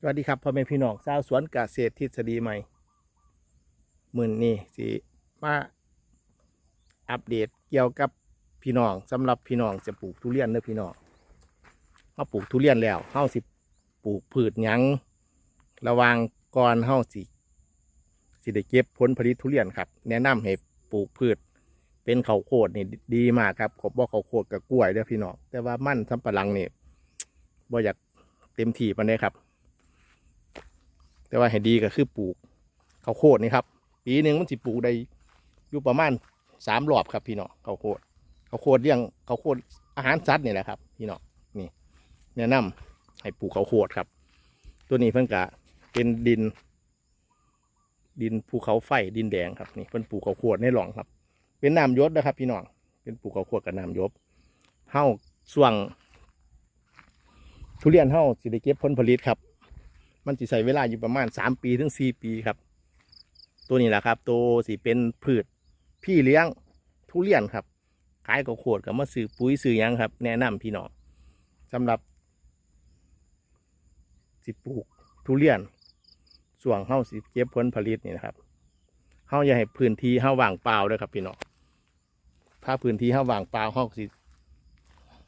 สวัสดีครับพ่อแม่พี่น้องชาวสวนเกษตรทฤษฎีใหม่มื่นนี้สิมาอัปเดตเกี่ยวกับพี่น้องสำหรับพี่น้องจะปลูกทุเรียนเด้อพี่น้องมาปลูกทุเรียนแล้วเฮาสิปลูกพืชหยังระวางก่อนเฮาสิสิได้เก็บผลผลิตทุเรียนครับ แนะนำให้ปลูกพืช เป็นข้าวโพดนี่ดีมากครับขบบ่ข้าวโพดกับกล้วยเด้อพี่น้องแต่ว่ามั่นสำปะหลังนี่บ่อยากเต็มที่ปานใดครับ แต่ว่าให้ดีก็คือปลูกข้าวโพดนี่ครับ ปีหนึ่งมันสิปลูกได้อยู่ประมาณสามรอบครับพี่น้องข้าวโพดข้าวโพดเลี้ยงข้าวโพดอาหารสัตว์นี่แหละครับ พี่น้องนี่แนะนำให้ปลูกข้าวโพดครับ ตัวนี้เพิ่นกะเป็นดิน ดินภูเขาไฟดินแดงครับนี่เพิ่นปลูกข้าวโพดในหลองครับ เป็นน้ำยศนะครับ พี่น้องเป็นปลูกข้าวโพดกับน้ำยศเฮาส่วงทุเรียนเฮาสิได้เก็บผลผลิตครับ มันจะใช้เวลาอยู่ประมาณสามปีถึงสี่ปีครับ ตัวนี้แหละครับ ตัวสีเป็นพืชพี่เลี้ยงทุเรียนครับขายกับขวดกับมาซื้อปุ๋ยซื้อยังครับ แนะนำพี่น้องสำหรับสิปลูกทุเรียนส่วงเฮาสิเก็บผลผลิตนี่นะครับเฮาอย่าให้พื้นที่เฮาว่างเปล่าเลยครับพี่น้องถ้าพื้นที่เฮาว่างเปล่าเฮาสิ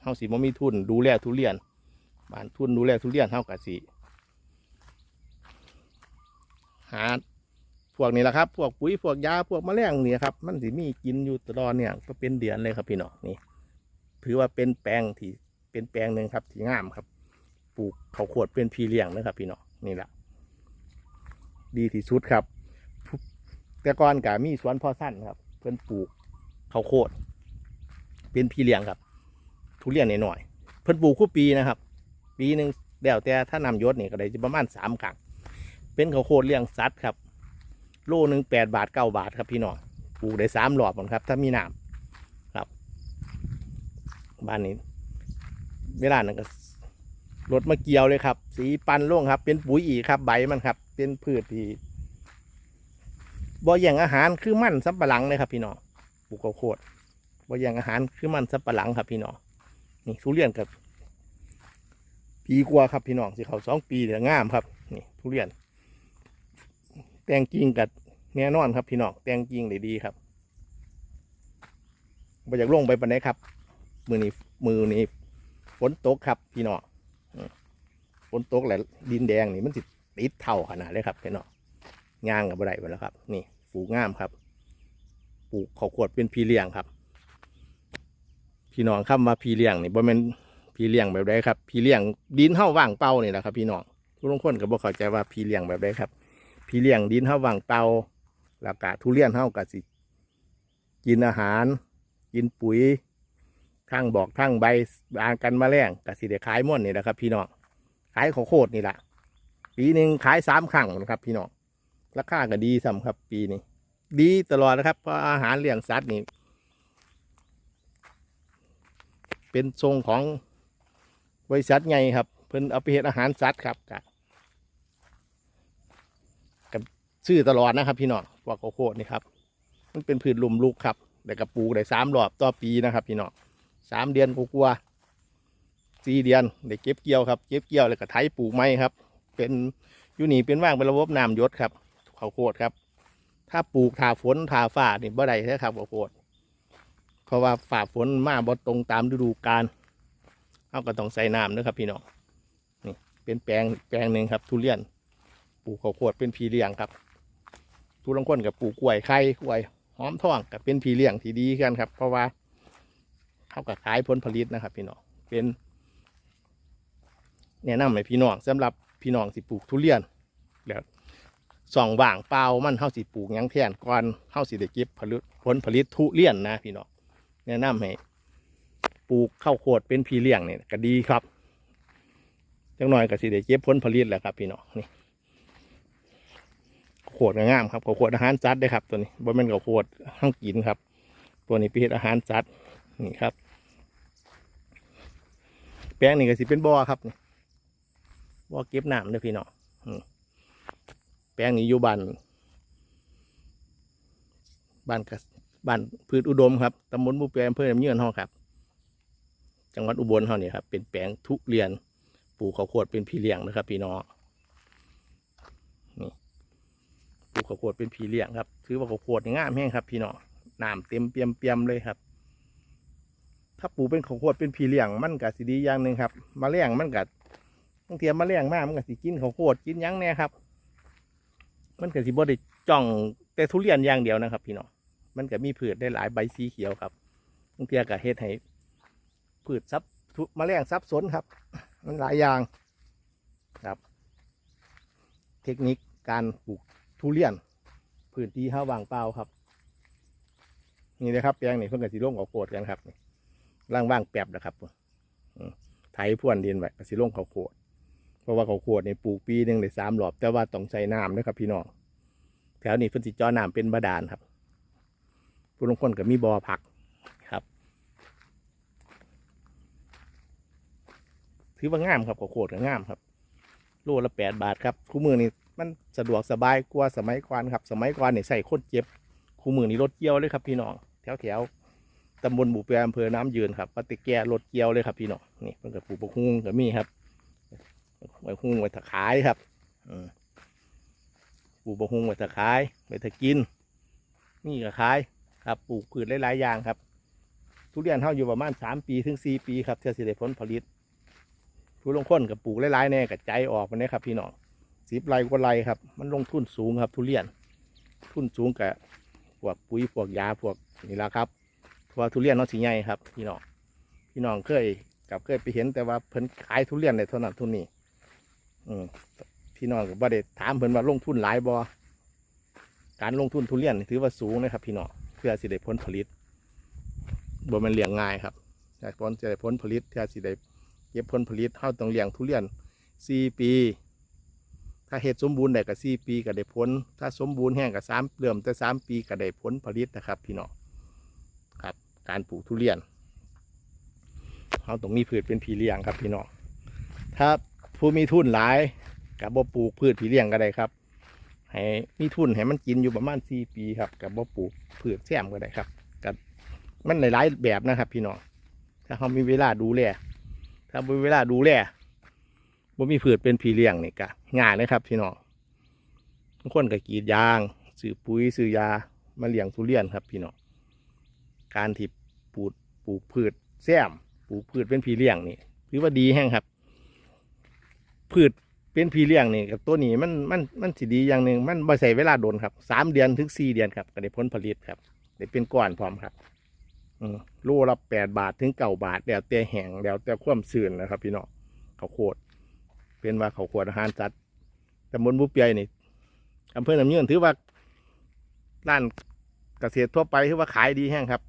เฮาสิบ่มีทุนดูแลทุเรียนบ้านทุนดูแลทุเรียนเฮาก็สิ หาพวกนี้แหละครับพวกปุ๋ยพวกยาพวกแมลงเนี่ยครับมันสิมีกินอยู่ตลอดเนี่ยก็เป็นเดือนเลยครับพี่น้องนี่ถือว่าเป็นแปลงที่เป็นแปลงหนึ่งครับที่งามครับ ปลูกเข้าวดเป็นพีเลี้ยงนะครับ พี่น้องนี่แหละดีที่สุดครับ แต่ก่อนกามีสวนพ่อสั้นครับ เพื่อนปลูกเขาวโพดเป็นพีเลี้ยงครับ ทุเรียนหน่อยๆเพื่อนปลูกคู่ปีนะครับ ปีหนึ่งแล้วแต่ถ้านำยศนี่ก็ได้ประมาณสามครั้ง เป็นข้าวโพดเลี้ยงสัตว์ครับ โลหนึ่งแปดบาทเก้าบาทครับพี่น้องปลูกได้สามหลอดหมดครับ ถ้ามีน้ำครับ บ้านนี้ เวลานั้นก็รถมาเกี่ยวเลยครับ สีปันล่งครับ เป็นปุ๋ยอีกครับ ใบมันครับ เป็นพืชที่บ่แย่างอาหารคือมันสับปะหลังเลยครับ พี่น้องปลูกข้าวโพดบ่แย่างอาหารคือมันสับปะหลังครับ พี่น้องนี่ทุเรียนกับปีกว่าครับพี่น้องสิเขาสองปีเดี๋ยวงามครับ นี่ทุเรียน แตงกิ่งกับแน่นอนครับพี่น้องแตงกิ่งได้ดีครับมาจากล่งไปปันไหนครับ มือนี้มือนี้ฝนตกครับพี่น้องฝนตกแหละดินแดงนี่มันติดติดเท่าขนาดเลยครับพี่น้องย่างกับอะไรไปแล้วครับ นี่ปลูกงามครับปลูกข้าวขวดเป็นพีเลี้ยงครับ พี่น้องคำว่าพีเลี้ยงนี่บ่แม่นพีเลี้ยงแบบใดครับ พีเลี้ยงดินเท่าว่างเป้านี่แหละครับ พี่น้องทุกคนก็บ่เข้าใจว่าพีเลี้ยงแบบใดครับ พี่เลี้ยงดินเฮาว่างเตาแล้วก็ทุเรียนเฮาก็สิ กินอาหาร กินปุ๋ยทั้งบอกทั้งใบบางกันมาแมลงก็สิได้ขายม่วนนี่แหละครับ พี่น้องขายข้าวโคตรนี่แหละปีหนึ่งขายสามครั้งนะครับ พี่น้องราคาก็ดีซ้ำครับ ปีนี้ดีตลอดนะครับเพราะอาหารเลี้ยงสัตว์นี่เป็นทรงของบริษัทไงครับ เพิ่นเอาไปเฮ็ดอาหารสัตว์ครับกะ ซื้อตลอดนะครับ พี่น้องพวกข้าวโพดนี่ครับ มันเป็นพืชลุมลูกครับแต่กระปลูกได้สามรอบต่อปีนะครับ พี่น้องสามเดือนกลัวสี่เดือนได้เก็บเกี่ยวครับเก็บเกี่ยวแล้วก็ไถปลูกไม้ครับ เป็นยูนี่เป็นว่างเป็นระบบน้ำยศครับข้าวโพดครับ ถ้าปลูกถาฝนถาฝ้านี่บ่ได้แท้ครับข้าวโพดเพราะว่าฝ่าฝนมาบ่ตรงตามฤดูกาลเอาก็ต้องใส่น้ำนะครับ พี่น้องนี่เป็นแปลงแปลงหนึ่งครับ ทุเรียนปลูกข้าวโพดเป็นพีเลี้ยงครับ ทุกลางคนกับปลูกกล้วยไข่กล้วยหอมทองกับเป็นพีเลี้ยงที่ดีกันครับ เพราะว่าเขากับขายผลผลิตนะครับ พี่น้องเป็นแนะนำให้พี่น้องสำหรับพี่น้องสิปลูกทุเรียนแล้วส่องว่างเปล่ามันเฮาสิปลูกยังแทนก่อนเฮาสิได้เก็บผลผลผลิตทุเรียนนะพี่น้องแนะนำให้ปลูกข้าวโพดเป็นพีเลี้ยงเนี่ยก็ดีครับจังหน่อยก็สิได้เก็บผลผลิตแหละครับพี่น้องนี่ ขวดงามครับขวดอาหารจัดได้ครับ ตัวนี้บ่แม่นกขวดห้างกินครับ ตัวนี้เป็นอาหารจัดนี่ครับ แป้งนี่ก็สิเป็นบ่อครับนี่บ่อเก็บน้ำเด้อพี่น้องแป้งนี้อยู่บ้านบ้านกบบ้านพืชอุดมครับตำบลบุเปียอำเภอลำเยือนห้องครับ จังหวัดอุบลเฮานี่ครับเป็นแปลงทุเรียนปลูกข้าวโพดเป็นพี่เลี้ยงนะครับ พี่น้อง ลูก ข้าวโพดเป็นผีเลี้ยงครับ ถือว่าข้าวโพดนี่งามแห้งครับ พี่น้องน้ำเต็มเปียมเปียมเลยครับ ถ้าปลูกเป็นข้าวโพดเป็นผีเลี้ยงมันก็สิดีอย่างหนึ่งครับมแมลงมันก็บางทีมแมลงมากมันก็สิกินข้าวโพดกินยั้งแน่ครับ มันก็สิบ่ได้จ้องแต่ทุเรียนอย่างเดียวนะครับ พี่น้องมันก็มีพืชได้หลายใบสีเขียวครับบางทีก็เฮ็ดให้พืชซับทุแมลงซับสนครับ มันหลายอย่างครับ เทคนิคการปลูก ทุเรียนพื้นที่ห้าวางเปล่าครับ นี่นะครับแปลงนี่เพิ่งกสิลงขาวโพดกันครับนี่ล่างว่างแป๊บนะครับอืมไถพ่วนดินไว้กสิลงขาวโพดเพราะว่าขาวโพดนี่ปลูกปีหนึ่งได้สามรอบ แต่ว่าต้องใช้น้ำนะครับ พี่น้องแถวนี้เพิ่นสิเจอน้ำเป็นบาดาลครับผู้ลงคนก็มีบ่อผักครับ ถือว่างามครับขาวโพดก็งามครับโลละแปดบาทครับคู่มือนี่ มันสะดวกสบายกว่าสมัยก่อนครับ สมัยก่อนเนี่ยใส่โคตรเจ็บคู่มือนี่รถเกี่ยวเลยครับพี่น้องแถวแถวตำบลบุเปียอำเภอน้ำยืนครับปฏิแกรถเกี่ยวเลยครับพี่น้องนี่เพิ่นกับปลูกบกฮุงกับมีครับไว้ฮุงไว้ถขายครับอืมปลูกบกฮุงไว้ถขายไว้ถะกินนี่ก็ขายครับปลูกพืชหลายๆอย่างครับ ทุเรียนเท่าอยู่ประมาณสามปีถึงสี่ปีครับเท่าสิได้ผลผลิตผู้ลงคนกับปลูกหลายๆแน่กับใจออกมันนะครับพี่น้อง สิบไรกว่าไรครับ มันลงทุนสูงครับ ทุเรียน ทุนสูงกับพวกปุ๋ยพวกยาพวกนี่แหละครับเพราะว่าทุเรียนน้องสีใหญ่ครับ พี่น้องพี่น้องเคยกับเคยไปเห็นแต่ว่าเพิ่นขายทุเรียนในเท่านั้นทุนนี้ อืมพี่น้องกับว่ได้ถามเพิ่นว่าลงทุนหลายบอการลงทุนทุเรียนถือว่าสูงนะครับ พี่น้องเพื่อสิได้ผลผลิตบ่มันเลี้ยงง่ายครับแต่ผลจะได้ผลผลิตเพื่อสิได้เก็บผลผลิตเฮาต้องเลี้ยงทุเรียน4ปี ถ้าเฮ็ดสมบูรณ์ได้ก็4ปีก็ได้ผล ถ้าสมบูรณ์แห้งก็3เริ่มแต่3ปีก็ได้ผลผลิตนะครับ พี่น้องครับ การปลูกทุเรียนเฮาต้องมีพืชเป็นพี่เลี้ยงครับพี่น้องถ้าผู้มีทุนหลายก็บ่ปลูกพืชพี่เลี้ยงก็ได้ครับ ให้มีทุนให้มันกินอยู่ประมาณ4ปีครับก็บ่ปลูกพืชแซมก็ได้ครับก็มันหลายๆแบบนะครับ พี่น้องถ้าเฮามีเวลาดูแลถ้ามีเวลาดูแล บ่มีพืชเป็นพีเลี้ยงนี่ก็ง่ายเลยครับพี่น้องบางคนก็กรีดยางซื้อปุ๋ยซื้อยามาเลี้ยงทุเรียนครับพี่น้องการที่ปลูกปลูกพืชแซมปลูกพืชเป็นพีเลี้ยงนี่ถือว่าดีแห้งครับ พืชเป็นพีเลี้ยงนี่กับตัวนี้มันมันมันสิดีอย่างหนึ่งมันบ่ใส่เวลาโดนครับสามเดือนถึงสี่เดือนครับก็ได้ผลผลิตครับได้เป็นก้อนพร้อมครับอืมโลละแปดบาทถึงเก้าบาท แล้วแต่แห้งแล้วแต่ความสื่นนะครับ พี่น้องเขาโคตร เป็นว่าเขาขวโคตรอาหารสัตว์ตำบลบุปเปียนี่อำเภอหนำเยื่นถือว่าร้านเกษตรทั่วไปถือว่าขายดีแห้งครับ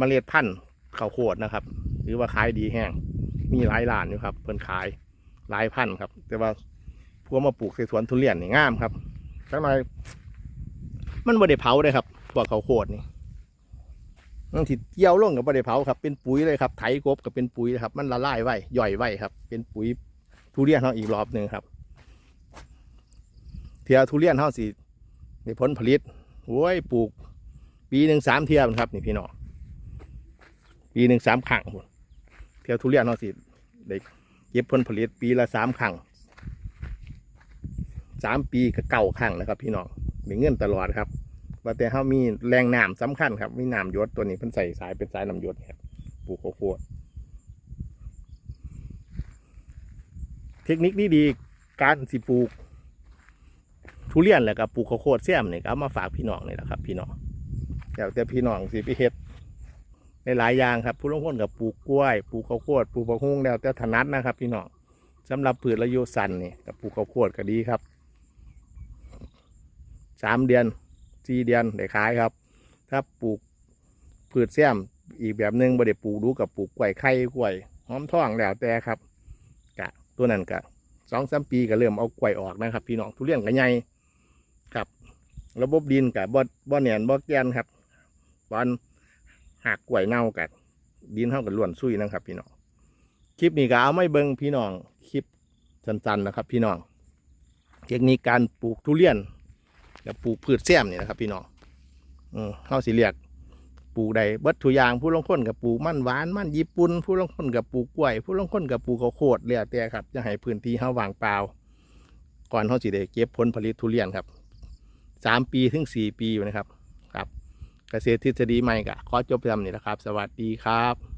มเมล็ดพันธุ์เข้าวดนะครับถือว่าขายดีแห้งมีหลายร้านอยู่ครับ เพิ่นขายหลายพันธุ์ครับ แต่ว่าพวกมาปลูกในสวนทุเรียนนี่งามครับสักหน่อยมันบ่ได้เผาเลยครับพวกข้าวโพดนี่ มันสิเกี่ยวลงกับบ่ได้เผาครับ เป็นปุ๋ยเลยครับไถกบกับเป็นปุ๋ยนะครับ มันละลายไว้ย่อยไว้ครับ เป็นปุ๋ยทุเรียนเฮาอีกรอบหนึ่งครับเทียทุเรียนเฮาสิได้ผลผลิตโอ้ยปลูก ปีหนึ่งสามเทียมนครับนี่พี่น้องปีหนึ่งสามครั้งเทียทุเรียนเฮาสิได้เก็บผลผลิตปีละสามครั้งสามปีก็เก่าครั้งแล้วครับ พี่น้องได้เงินตลอดครับ ว่าแต่เขามีแรงน้ำสำคัญครับ มีน้ำยศตัวนี้เพิ่นใส่สายเป็นสายน้ำยศครับปลูกข้าวโพดเทคนิคนี้ดีการสิปลูก ทุเรียนแหละกับปลูกข้าวโพดแซมนี่ก็เอามาฝากพี่น้องนี่แหละครับ พี่น้องแล้วแต่พี่น้องสิไปเฮ็ดในหลายอย่างครับ ผู้ลงคนกับปลูกกล้วยปลูกข้าวโพดปลูกผักฮุ้งแล้วแต่ถนัดนะครับ พี่น้องสำหรับพืชระยะสั้นนี่กับปลูกข้าวโพดก็ดีครับสามเดือน สี่เดือนได้ขายครับ ถ้าปลูกพืชแซมอีกแบบหนึ่งบ่ได้ปลูกดูกับปลูกกล้วยไข่กล้วยหอมทองแล้วแต่ครับกะตัวนั้นกะสองสามปีก็เริ่มเอากล้วยออกนะครับ พี่น้องทุเรียนก็ใหญ่ครับ ระบบดินกับบ่บ่เนียนบ่แกนครับบอนหักกล้วยเน่ากับดินเท่ากับล้วนซุยนะครับ พี่น้องคลิปนี้ก็เอาไม่เบิ่งพี่น้องคลิปสั้นๆนะครับ พี่น้องเทคนิคการปลูกทุเรียน แล้วปลูกพืชแซมนี่นะครับ พี่น้องอืมเขาสิเรียกปลูกใดเบิดทุยางผู้ลงคนกับปลูกมันหวานมันญี่ปุ่นผู้ลงคนกับปลูกกล้วย ผู้ลงคนกับปลูกข้าวโพดเรียแต่ครับจะให้พื้นที่เขาว่างเปล่า ก่อนเขาสิได้เก็บผลผลิตทุเรียนครับสามปีถึงสี่ปีอยู่นะครับ ครับ เกษตรทฤษฎีใหม่กะขอจบไปทำนี่แหละครับ สวัสดีครับ